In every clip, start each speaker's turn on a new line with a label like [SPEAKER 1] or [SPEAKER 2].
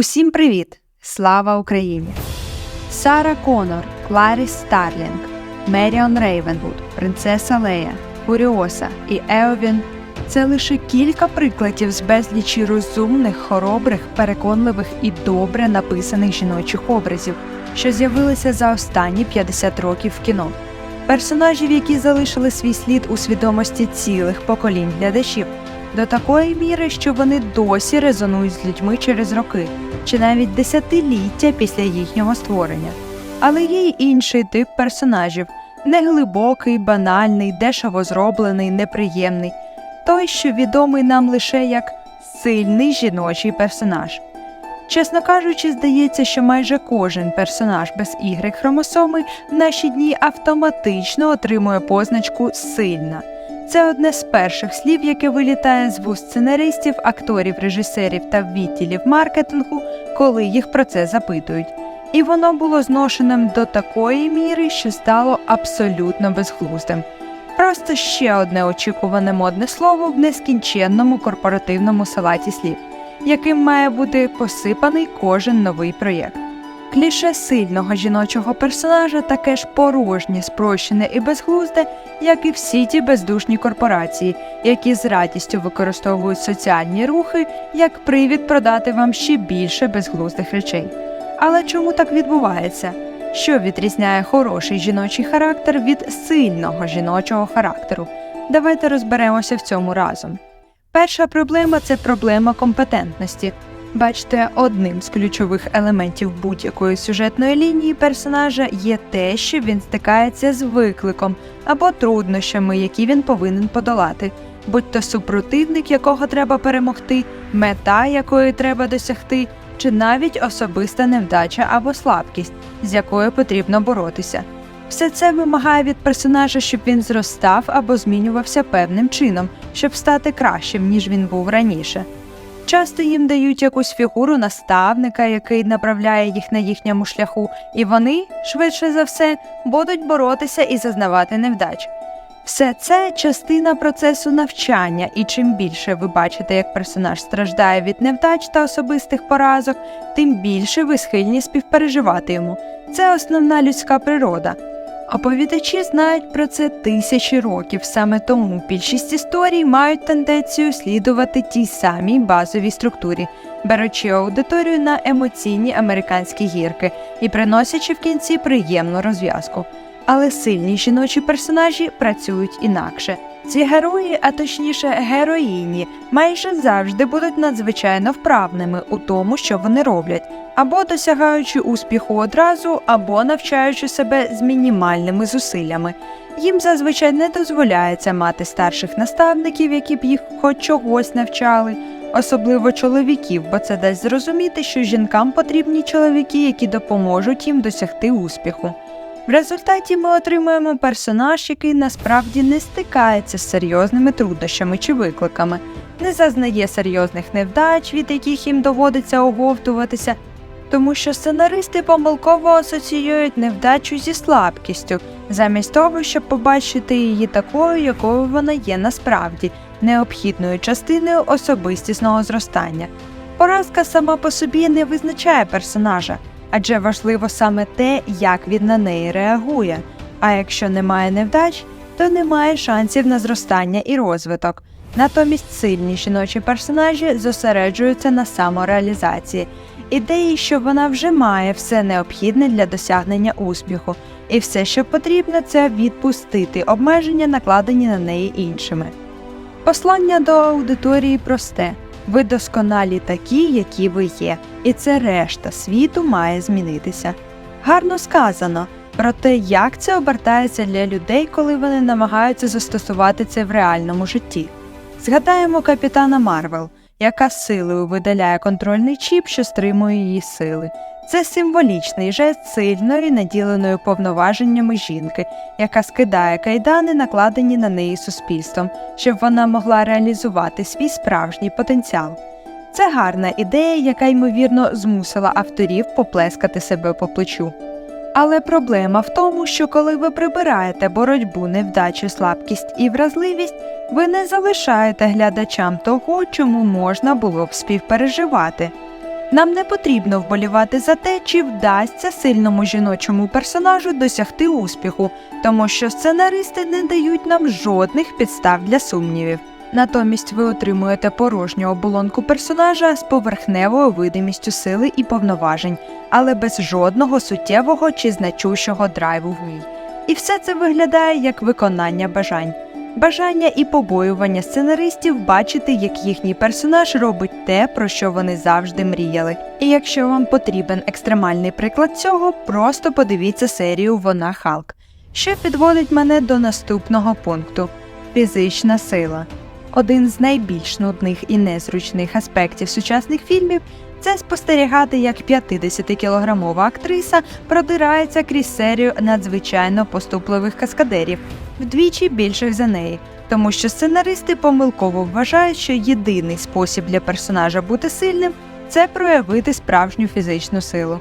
[SPEAKER 1] Усім привіт! Слава Україні! Сара Конор, Кларіс Старлінг, Меріон Рейвенвуд, Принцеса Лея, Фуріоса і Еовін це лише кілька прикладів з безлічі розумних, хоробрих, переконливих і добре написаних жіночих образів, що з'явилися за останні 50 років в кіно. Персонажів, які залишили свій слід у свідомості цілих поколінь глядачів, до такої міри, що вони досі резонують з людьми через роки чи навіть десятиліття після їхнього створення. Але є й інший тип персонажів неглибокий, банальний, дешево зроблений, неприємний, той, що відомий нам лише як сильний жіночий персонаж. Чесно кажучи, здається, що майже кожен персонаж без ігри хромосоми в наші дні автоматично отримує позначку сильна. Це одне з перших слів, яке вилітає з вуст сценаристів, акторів, режисерів та відділів маркетингу, коли їх про це запитують. І воно було зношеним до такої міри, що стало абсолютно безглуздим. Просто ще одне очікуване модне слово в нескінченному корпоративному салаті слів, яким має бути посипаний кожен новий проєкт. Кліше сильного жіночого персонажа таке ж порожнє, спрощене і безглузде, як і всі ті бездушні корпорації, які з радістю використовують соціальні рухи як привід продати вам ще більше безглуздих речей. Але чому так відбувається? Що відрізняє хороший жіночий характер від сильного жіночого характеру? Давайте розберемося в цьому разом. Перша проблема це проблема компетентності. Бачите, одним з ключових елементів будь-якої сюжетної лінії персонажа є те, що він стикається з викликом або труднощами, які він повинен подолати, будь то супротивник, якого треба перемогти, мета якої треба досягти, чи навіть особиста невдача або слабкість, з якою потрібно боротися. Все це вимагає від персонажа, щоб він зростав або змінювався певним чином, щоб стати кращим, ніж він був раніше. Часто їм дають якусь фігуру наставника, який направляє їх на їхньому шляху, і вони, швидше за все, будуть боротися і зазнавати невдач. Все це частина процесу навчання, і чим більше ви бачите, як персонаж страждає від невдач та особистих поразок, тим більше ви схильні співпереживати йому. Це основна людська природа. Оповідачі знають про це тисячі років, саме тому більшість історій мають тенденцію слідувати тій самій базовій структурі, беручи аудиторію на емоційні американські гірки і приносячи в кінці приємну розв'язку. Але сильні жіночі персонажі працюють інакше. Ці герої, а точніше героїні, майже завжди будуть надзвичайно вправними у тому, що вони роблять, або досягаючи успіху одразу, або навчаючи себе з мінімальними зусиллями. Їм зазвичай не дозволяється мати старших наставників, які б їх хоч чогось навчали, особливо чоловіків, бо це дасть зрозуміти, що жінкам потрібні чоловіки, які допоможуть їм досягти успіху. В результаті ми отримуємо персонаж, який насправді не стикається з серйозними труднощами чи викликами, не зазнає серйозних невдач, від яких їм доводиться оговтуватися, тому що сценаристи помилково асоціюють невдачу зі слабкістю, замість того, щоб побачити її такою, якою вона є насправді, необхідною частиною особистісного зростання. Поразка сама по собі не визначає персонажа адже важливо саме те, як він на неї реагує. А якщо немає невдач, то немає шансів на зростання і розвиток. Натомість сильні жіночі персонажі зосереджуються на самореалізації, ідеї, що вона вже має все необхідне для досягнення успіху, і все, що потрібно, це відпустити обмеження, накладені на неї іншими. Послання до аудиторії просте. Ви досконалі такі, які ви є, і це решта світу має змінитися. Гарно сказано про те, як це обертається для людей, коли вони намагаються застосувати це в реальному житті. Згадаємо капітана Марвел, яка силою видаляє контрольний чіп, що стримує її сили. Це символічний жест сильної, наділеної повноваженнями жінки, яка скидає кайдани, накладені на неї суспільством, щоб вона могла реалізувати свій справжній потенціал. Це гарна ідея, яка ймовірно змусила авторів поплескати себе по плечу. Але проблема в тому, що коли ви прибираєте боротьбу, невдачу, слабкість і вразливість, ви не залишаєте глядачам того, чому можна було б співпереживати. Нам не потрібно вболівати за те, чи вдасться сильному жіночому персонажу досягти успіху, тому що сценаристи не дають нам жодних підстав для сумнівів. Натомість ви отримуєте порожню оболонку персонажа з поверхневою видимістю сили і повноважень, але без жодного суттєвого чи значущого драйву в ній. І все це виглядає як виконання бажань. Бажання і побоювання сценаристів бачити, як їхній персонаж робить те, про що вони завжди мріяли. І якщо вам потрібен екстремальний приклад цього, просто подивіться серію Вона Халк, що підводить мене до наступного пункту фізична сила. Один з найбільш нудних і незручних аспектів сучасних фільмів це спостерігати, як 50-кілограмова актриса продирається крізь серію надзвичайно поступливих каскадерів, вдвічі більших за неї, тому що сценаристи помилково вважають, що єдиний спосіб для персонажа бути сильним це проявити справжню фізичну силу.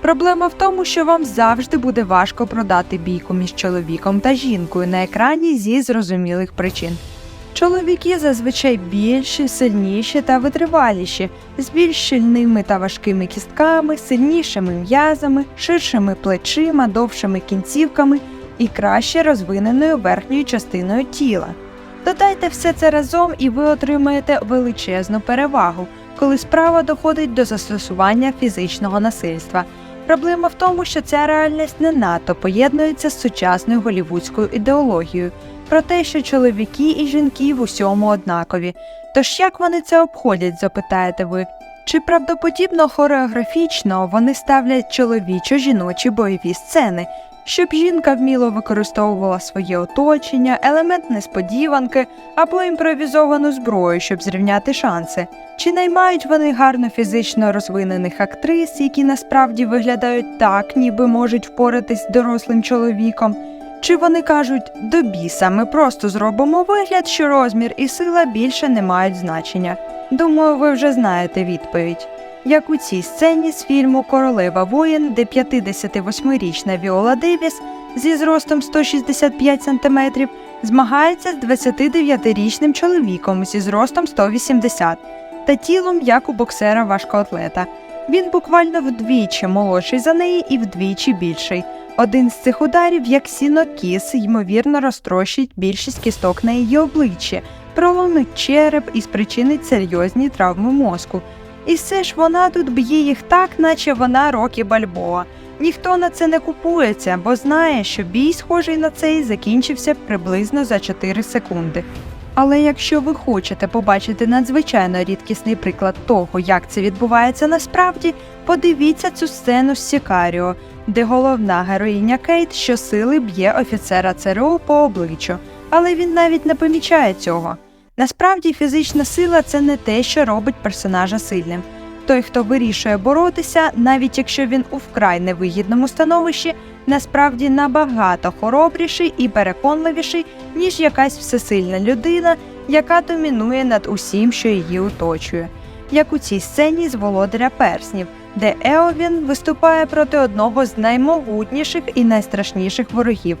[SPEAKER 1] Проблема в тому, що вам завжди буде важко продати бійку між чоловіком та жінкою на екрані зі зрозумілих причин. Чоловіки зазвичай більші, сильніші та витриваліші, з більш щільними та важкими кістками, сильнішими м'язами, ширшими плечима, довшими кінцівками і краще розвиненою верхньою частиною тіла. Додайте все це разом, і ви отримаєте величезну перевагу, коли справа доходить до застосування фізичного насильства. Проблема в тому, що ця реальність не надто поєднується з сучасною голівудською ідеологією про те, що чоловіки і жінки в усьому однакові. Тож як вони це обходять, запитаєте ви? Чи правдоподібно хореографічно вони ставлять чоловічо-жіночі бойові сцени, щоб жінка вміло використовувала своє оточення, елемент несподіванки або імпровізовану зброю, щоб зрівняти шанси? Чи наймають вони гарно фізично розвинених актрис, які насправді виглядають так, ніби можуть впоратись з дорослим чоловіком? Чи вони кажуть до біса, ми просто зробимо вигляд, що розмір і сила більше не мають значення? Думаю, ви вже знаєте відповідь. Як у цій сцені з фільму Королева воїн, де 58-річна Віола Девіс зі зростом 165 см змагається з 29-річним чоловіком зі зростом 180 та тілом як у боксера важкоатлета. Він буквально вдвічі молодший за неї і вдвічі більший. Один з цих ударів, як сінокіс, ймовірно, розтрощить більшість кісток на її обличчі, проломить череп і спричинить серйозні травми мозку. І все ж вона тут б'є їх так, наче вона Рокі Бальбоа. Ніхто на це не купується, бо знає, що бій, схожий на цей, закінчився приблизно за 4 секунди. Але якщо ви хочете побачити надзвичайно рідкісний приклад того, як це відбувається насправді, подивіться цю сцену з Сікаріо, де головна героїня Кейт щосили б'є офіцера ЦРУ по обличчю, але він навіть не помічає цього. Насправді фізична сила це не те, що робить персонажа сильним. Той, хто вирішує боротися, навіть якщо він у вкрай невигідному становищі, насправді набагато хоробріший і переконливіший, ніж якась всесильна людина, яка домінує над усім, що її оточує. Як у цій сцені з володаря перснів, де Еовін виступає проти одного з наймогутніших і найстрашніших ворогів.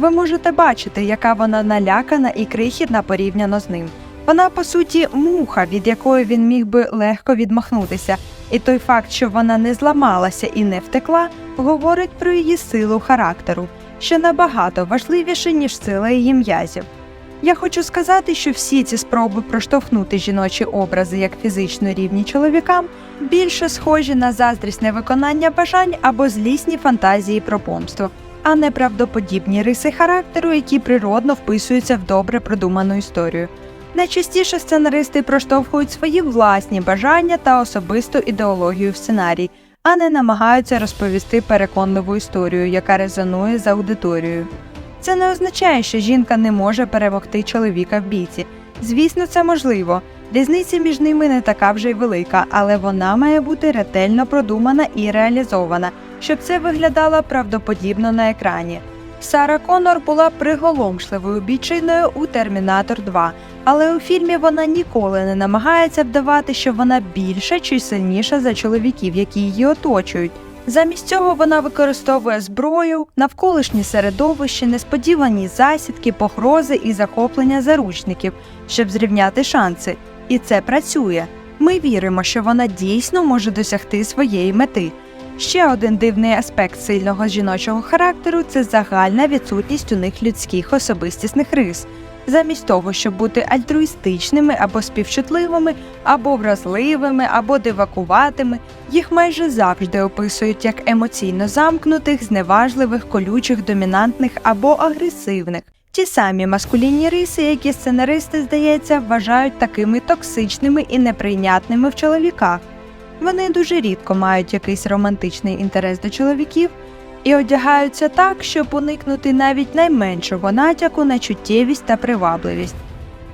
[SPEAKER 1] Ви можете бачити, яка вона налякана і крихітна порівняно з ним. Вона, по суті, муха, від якої він міг би легко відмахнутися, і той факт, що вона не зламалася і не втекла, говорить про її силу характеру, що набагато важливіше, ніж сила її м'язів. Я хочу сказати, що всі ці спроби проштовхнути жіночі образи як фізично рівні чоловікам більше схожі на заздрісне виконання бажань або злісні фантазії про помсту, а не правдоподібні риси характеру, які природно вписуються в добре продуману історію. Найчастіше сценаристи проштовхують свої власні бажання та особисту ідеологію в сценарій, а не намагаються розповісти переконливу історію, яка резонує з аудиторією. Це не означає, що жінка не може перемогти чоловіка в бійці. Звісно, це можливо. Різниця між ними не така вже й велика, але вона має бути ретельно продумана і реалізована, щоб це виглядало правдоподібно на екрані. Сара Коннор була приголомшливою бійчиною у Термінатор 2, але у фільмі вона ніколи не намагається вдавати, що вона більша чи сильніша за чоловіків, які її оточують. Замість цього вона використовує зброю, навколишнє середовище, несподівані засідки, погрози і захоплення заручників, щоб зрівняти шанси. І це працює. Ми віримо, що вона дійсно може досягти своєї мети. Ще один дивний аспект сильного жіночого характеру це загальна відсутність у них людських особистісних рис. Замість того, щоб бути альтруїстичними або співчутливими, або вразливими, або дивакуватими, їх майже завжди описують як емоційно замкнутих, зневажливих, колючих, домінантних або агресивних. Ті самі маскулінні риси, які сценаристи, здається, вважають такими токсичними і неприйнятними в чоловіках. Вони дуже рідко мають якийсь романтичний інтерес до чоловіків і одягаються так, щоб уникнути навіть найменшого натяку на чуттєвість та привабливість.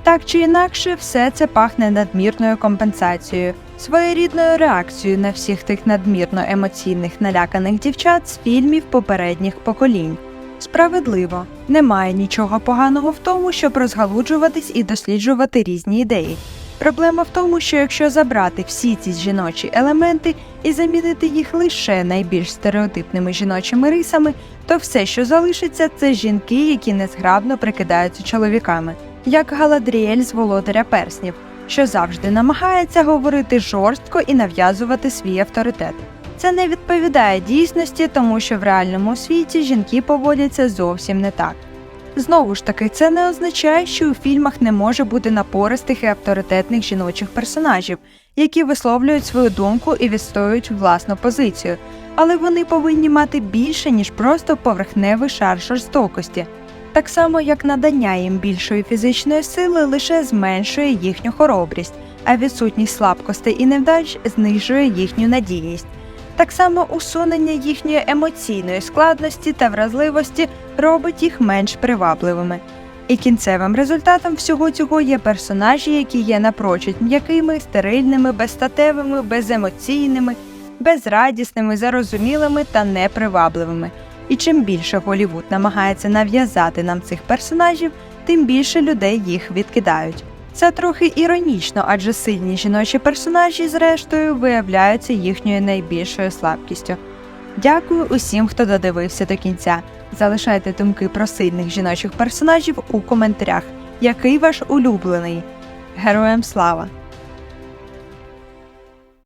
[SPEAKER 1] Так чи інакше, все це пахне надмірною компенсацією, своєрідною реакцією на всіх тих надмірно емоційних наляканих дівчат з фільмів попередніх поколінь. Справедливо, немає нічого поганого в тому, щоб розгалуджуватись і досліджувати різні ідеї. Проблема в тому, що якщо забрати всі ці жіночі елементи і замінити їх лише найбільш стереотипними жіночими рисами, то все, що залишиться, це жінки, які незграбно прикидаються чоловіками, як Галадріель з володаря перснів, що завжди намагається говорити жорстко і нав'язувати свій авторитет. Це не відповідає дійсності, тому що в реальному світі жінки поводяться зовсім не так. Знову ж таки, це не означає, що у фільмах не може бути напористих і авторитетних жіночих персонажів, які висловлюють свою думку і відстоюють власну позицію, але вони повинні мати більше, ніж просто поверхневий шар жорстокості. Так само, як надання їм більшої фізичної сили лише зменшує їхню хоробрість, а відсутність слабкостей і невдач знижує їхню надійність. Так само усунення їхньої емоційної складності та вразливості робить їх менш привабливими. І кінцевим результатом всього цього є персонажі, які є напрочуд м'якими, стерильними, безстатевими, беземоційними, безрадісними, зарозумілими та непривабливими. І чим більше Голівуд намагається нав'язати нам цих персонажів, тим більше людей їх відкидають. Це трохи іронічно, адже сильні жіночі персонажі, зрештою, виявляються їхньою найбільшою слабкістю. Дякую усім, хто додивився до кінця. Залишайте думки про сильних жіночих персонажів у коментарях. Який ваш улюблений? Героям слава!